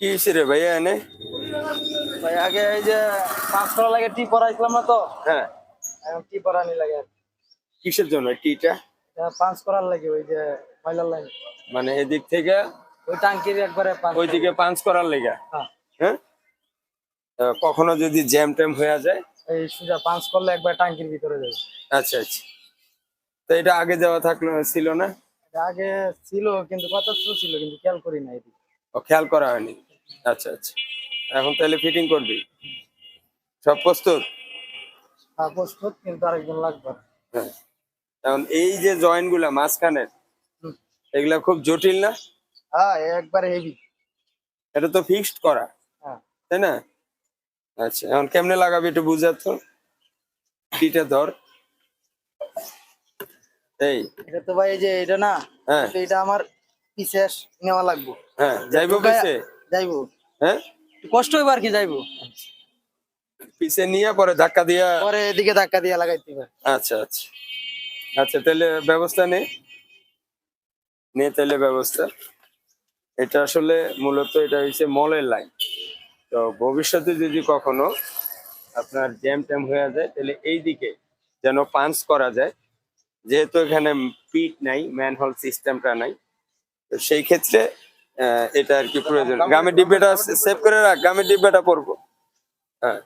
কি হয়েছে রে ভাইয়া এনে? ভাই আগে এই যে পাঁচ করা লাগে টি পরাইছিলাম না তো? হ্যাঁ। এখন টি পরানি লাগে কিসের জন্য টিটা? পাঁচ করার লাগে ওই যে ময়লার লাইন। মানে এদিক থেকে? ওই টাঙ্কির একবারে পাঁচ ওইদিকে পাঞ্চ করার লেগা? হ্যাঁ। হ্যাঁ? কখনো যদি জ্যাম ট্যাম হয়ে যায়? এই সোজা পাঁচ করলে একবার টাঙ্কির ভিতরে যাবে আচ্ছা আচ্ছা। তো এটা আগে যাওয়া থাকল ছিল না? আগে ছিল কিন্তু কথা ছিল কিন্তু খেয়াল করি না এদিকে ও খেয়াল করা হয়নি। আচ্ছা আচ্ছা। এখন তাহলে ফিটিং করবি? সব প্রস্তুত? হ্যাঁ প্রস্তুত কিন্তু আরেকজন লাগবে। হ্যাঁ। এখন এই যে জয়েন্টগুলা মাঝখানের এগুলা খুব জটিল না? হ্যাঁ একবারে হেভি এটা তো ফিক্সড করা। হ্যাঁ। তাই না? আচ্ছা এখন কেমনে লাগাবি একটু বুঝা তো। টিটা ধর। এই। এটা তো ভাই এই যে এটা না হ্যাঁ। এটা আমার পিছে নেওয়া লাগবে। হ্যাঁ যাইবো পিছে যাইবো। হ্যাঁ? কষ্ট হইব আর কি যাইবো। পিছে নিয়ে পরে ধাক্কা দিয়া পরে এদিকে ধাক্কা দিয়ে লাগাইতে আচ্ছা আচ্ছা। আচ্ছা তাহলে ব্যবস্থা নেই নে তাহলে ব্যবস্থা। এটা আসলে মূলত এটা হচ্ছে মলের লাইন। তো ভবিষ্যতে যদি কখনো আপনার জ্যাম ট্যাম হয়ে যায় তাহলে এই দিকে যেন পাঞ্চ করা যায়। যেহেতু এখানে পিট নাই ম্যানহোল সিস্টেমটা নাই। তো সেই ক্ষেত্রে এটা আর কি প্রয়োজন। গ্রামের ডিব্বাটা সেভ করে রাখ গ্রামের ডিব্বাটা পড়ব হ্যাঁ।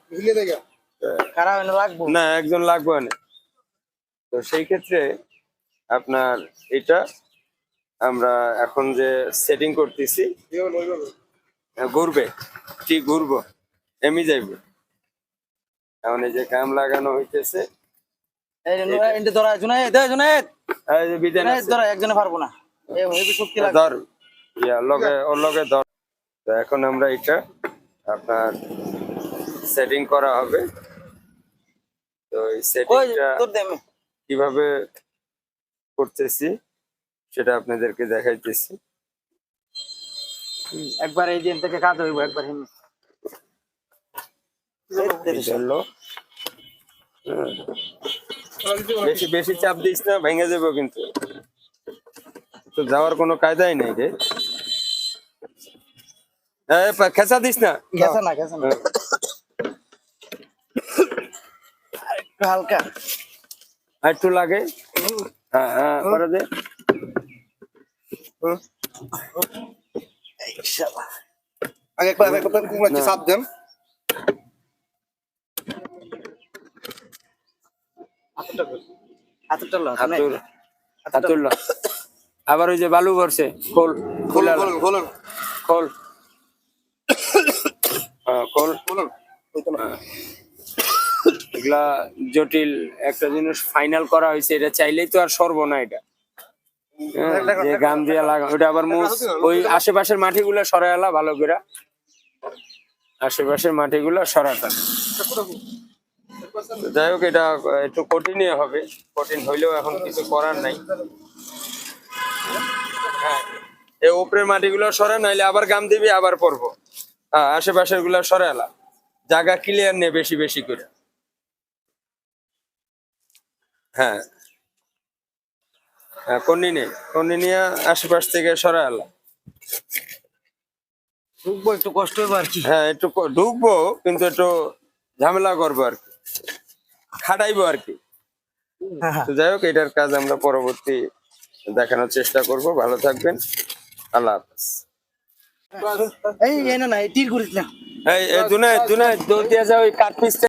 না একজন লাগবে না তো সেই ক্ষেত্রে আপনার এটা আমরা এখন যে সেটিং করতেছি হ্যাঁ, ঘুরবে। ঠিক ঘুরবো। এমনি যাইবে। এখন এই যে কাম লাগানো হইতেছে। ধরা একজনে পারব না। শক্তি লাগবে। ধর। ইয়া লগে ওর লগে ধর। তো এখন আমরা এটা আপনার সেটিং করা হবে। তো এই সেটিংটা। কীভাবে করতেছি সেটা আপনাদেরকে দেখাইতেছি। একবার এই দিন থেকে কাজ হইব একবার হ্যাঁ। বেশি বেশি চাপ দিস না ভেঙে যাব কিন্তু। তো যাওয়ার কোনো কায়দাই নেই রে। খেঁচা দিস না। গেছে না গেছে না। হালকা। একটু লাগে। হ্যাঁ হ্যাঁ করে দে। আগে একবার আগে একবার কুকুর চাপ দেন। হাতটা লো হাতুর হাতুর ল। আবার ওই যে বালু ভরছে খোল খোল খোল। খোল। এগুলা জটিল একটা জিনিস ফাইনাল করা হয়েছে এটা চাইলেই তো আর সরব না এটা। হ্যাঁ, যে গাম দিয়ে লাগা ওটা আবার মুস ওই আশেপাশের মাটিগুলো সরাই এলা ভালো করে। আশেপাশের মাটিগুলো সরাতা। তো যাই হোক এটা একটু কঠিনই হবে। কঠিন হইলেও এখন কিছু করার নাই। হ্যাঁ এই উপরের মাটিগুলো সরা নাইলে আবার গাম দিবি আবার পরবো। হ্যাঁ আশেপাশেরগুলো সরে এলা জায়গা ক্লিয়ার নে বেশি বেশি করে। হ্যাঁ। হ্যাঁ কন্নি নে কন্নি নিয়ে আশেপাশ থেকে সরা ঢুকবো একটু কষ্ট হইব আর কি। হ্যাঁ একটু ঢুকবো কিন্তু একটু ঝামেলা করব আর কি। খাটাইবো আর কি। তো যাই হোক এটার কাজ আমরা পরবর্তী দেখানোর চেষ্টা করব। ভালো থাকবেন। আল্লাহ হাফেজ। এই এই না না এই তীর করিস না। এই এই দুনে দৌড় দিয়ে যাও ওই কাঠ পিস